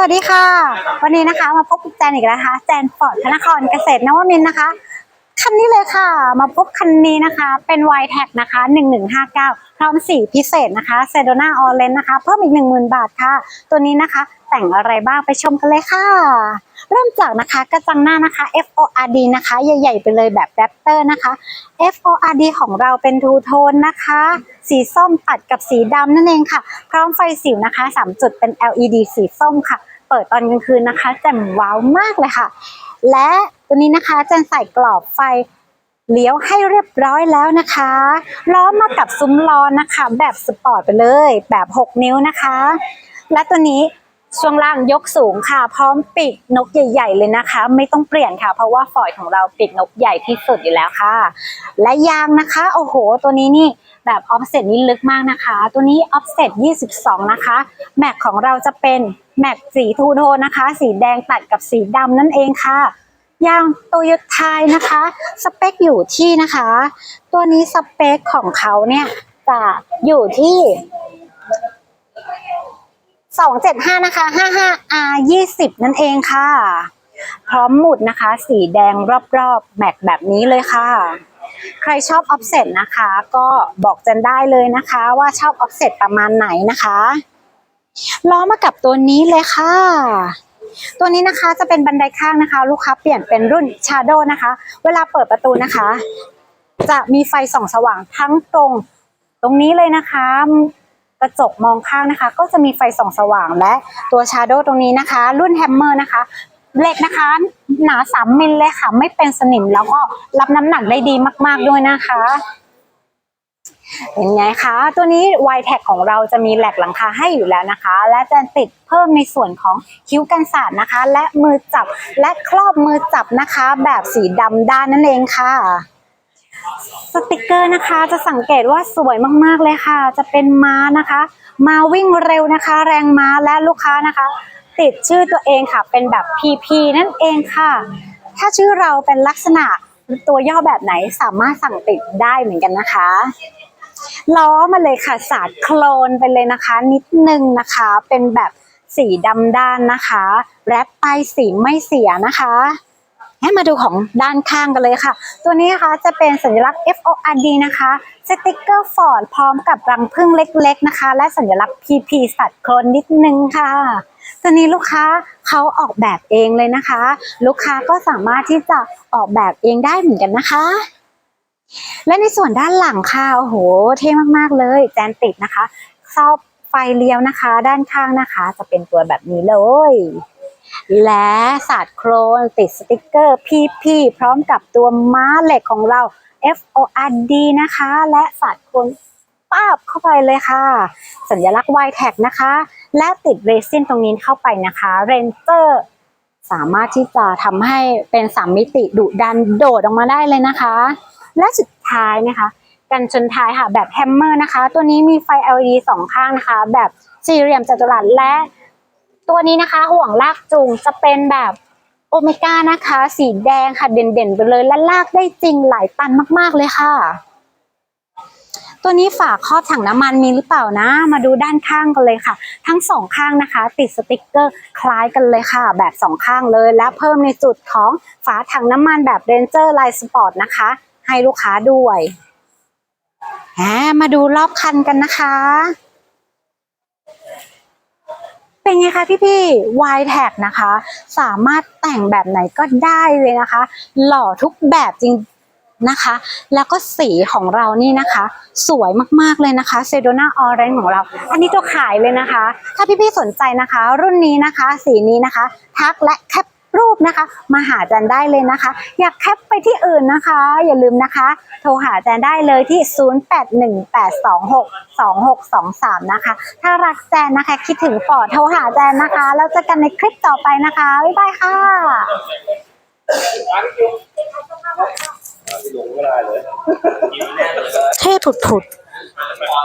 วัสดีค่ะ วันนี้นะคะมาพบกับแจนอีกแล้วนะคะแจนฟอร์ดธนครเกษตรนวมินนะคะคันนี้เลยค่ะ มาพบคันนี้นะคะ เป็น y t a g นะคะ 1159 พร้อมสีพิเศษนะคะเซโดนาออเรนนะคะ เพิ่มอีก 10,000 บาทค่ะ ตัวนี้นะคะ แต่งอะไรบ้างไปชมกันเลยค่ะ เริ่มจากนะคะกระจังหน้านะคะ FORD นะคะ ใหญ่ ๆ ไปเลยแบบแรปเตอร์นะคะ FORD ของเราเป็นทูโทนนะคะ สีส้มตัดกับสีดำนั่นเองค่ะ พร้อมไฟสิวนะคะ 3 จุดเป็น LED สีส้มค่ะ เปิดตอนกลางคืนนะคะแจ่มว้าวมากเลยค่ะ และตัวนี้นะคะจะใส่กรอบไฟเลี้ยวให้เรียบร้อยแล้วนะคะล้อมากับซุ้มล้อนะคะ แบบสปอร์ตไปเลย แบบ 6 นิ้วนะคะ และตัวนี้ช่วงล่างยกสูงค่ะ พร้อมปีกนกใหญ่ ๆ เลยนะคะ ไม่ต้องเปลี่ยนค่ะ เพราะว่าฟอยของเราปีกนกใหญ่ที่สุดอยู่แล้วค่ะ และยางนะคะ โอ้โห ตัวนี้นี่แบบออฟเซ็ตนี่ลึกมากนะคะ ตัวนี้ออฟเซ็ต22 นะคะ แม็กของเราจะเป็น แม็กสีทูโทนนะคะ สีแดงตัดกับสีดำนั่นเองค่ะยางโตโยต้ายนะคะ สเปคอยู่ที่นะคะ ตัวนี้สเปคของเขาเนี่ยจะอยู่ที่275นะคะ55 R 20นั่นเองค่ะ พร้อมหมุดนะคะ สีแดงรอบๆ แม็กแบบนี้เลยค่ะ ใครชอบออฟเซ็ตนะคะ ก็บอกจันได้เลยนะคะ ว่าชอบออฟเซ็ตประมาณไหนนะคะ ล้อมากับตัวนี้เลยค่ะ ตัวนี้นะคะจะเป็นบันไดข้างนะคะ ลูกค้าเปลี่ยนเป็นรุ่น Shadow นะคะ เวลาเปิดประตูนะคะ จะมีไฟส่องสว่างทั้งตรง ตรงนี้เลยนะคะ กระจกมองข้างนะคะ ก็จะมีไฟส่องสว่างและตัวชาโดว์ตรงนี้นะคะ รุ่นแฮมเมอร์นะคะเหล็กนะคะ หนาสามมิลเลยค่ะ ไม่เป็นสนิมแล้วก็รับน้ำหนักได้ดีมาก ๆ ด้วยนะคะ เป็นไงคะ ตัวนี้ y t a g ของเราจะมีแหลกหลังคาให้อยู่แล้วนะคะ และจะติดเพิ่มในส่วนของคิ้วกันสาดนะคะ และมือจับและครอบมือจับนะคะ แบบสีดำด้านนั่นเองค่ะสติกเกอร์นะคะจะสังเกตว่าสวยมากๆเลยค่ะ จะเป็นม้านะคะ มาวิ่งเร็วนะคะ แรงม้าและลูกค้านะคะ ติดชื่อตัวเองค่ะ เป็นแบบ PP นั่นเองค่ะ ถ้าชื่อเราเป็นลักษณะตัวย่อแบบไหนสามารถสั่งติดได้เหมือนกันนะคะ ล้อมาเลยค่ะ สาดโคลนไปเลยนะคะ นิดนึงนะคะ เป็นแบบสีดำด้านนะคะ แรปไปสีไม่เสียนะคะให้มาดูของด้านข้างกันเลยค่ะ ตัวนี้นะคะจะเป็นสัญลักษณ์ FORD นะคะ สติกเกอร์ฟอร์ดพร้อมกับรังผึ้งเล็กๆนะคะ และสัญลักษณ์ PP สัตว์โคลนนิดนึงค่ะ ตัวนี้ลูกค้าเขาออกแบบเองเลยนะคะ ลูกค้าก็สามารถที่จะออกแบบเองได้เหมือนกันนะคะ และในส่วนด้านหลังค่ะโอ้โห เท่มากๆเลย แจนติดนะคะซอบไฟเลี้ยวนะคะ ด้านข้างนะคะ จะเป็นตัวแบบนี้เลย และสาดโครนติดสติกเกอร์ PP พร้อมกับตัวม้าเหล็กของเรา FORD นะคะ และสาดโครนป้าบเข้าไปเลยค่ะ สัญลักษณ์ y t a g นะคะ และติดเรซินตรงนี้เข้าไปนะคะเรนเจอร์สามารถที่จะทำให้เป็นสามมิติดุดันโดดออกมาได้เลยนะคะ และสุดท้ายนะคะ กันชนท้ายค่ะแบบแฮมเมอร์นะคะ ตัวนี้มีไฟ LED สองข้างนะคะ แบบสี่เหลี่ยมจัตุรัสและ ตัวนี้นะคะห่วงลากจูงจะเป็นแบบโอเมก้านะคะ สีแดงค่ะเด่นๆไปเลยและลากได้จริงหลายตันมากๆเลยค่ะ ตัวนี้ฝาครอบถังน้ำมันมีหรือเปล่านะ มาดูด้านข้างกันเลยค่ะ ทั้งสองข้างนะคะ ติดสติกเกอร์คล้ายกันเลยค่ะ แบบสองข้างเลยและเพิ่มในจุดของฝาถังน้ำมันแบบเรนเจอร์ไลน์สปอร์ตนะคะ ให้ลูกค้าด้วยมาดูรอบคันกันนะคะ เป็นไงคะพี่พี่ๆ y t a g นะคะ สามารถแต่งแบบไหนก็ได้เลยนะคะ หล่อทุกแบบจริงนะคะ แล้วก็สีของเรานี่นะคะ สวยมากๆเลยนะคะเซโดนาออเรนของเรา อันนี้ตัวขายเลยนะคะ ถ้าพี่พี่ๆสนใจนะคะ รุ่นนี้นะคะ สีนี้นะคะ ทักและแคป นะคะ มาหาจันได้เลยนะคะ อยากแคปไปที่อื่นนะคะ อย่าลืมนะคะ โทรหาแจนได้เลยที่ 0818262623 นะคะ ถ้ารักแจนนะคะคิดถึงปอดโทรหาแจนนะคะ แล้วเจอกันในคลิปต่อไปนะคะ บ๊ายบายค่ะเท่ผุดๆ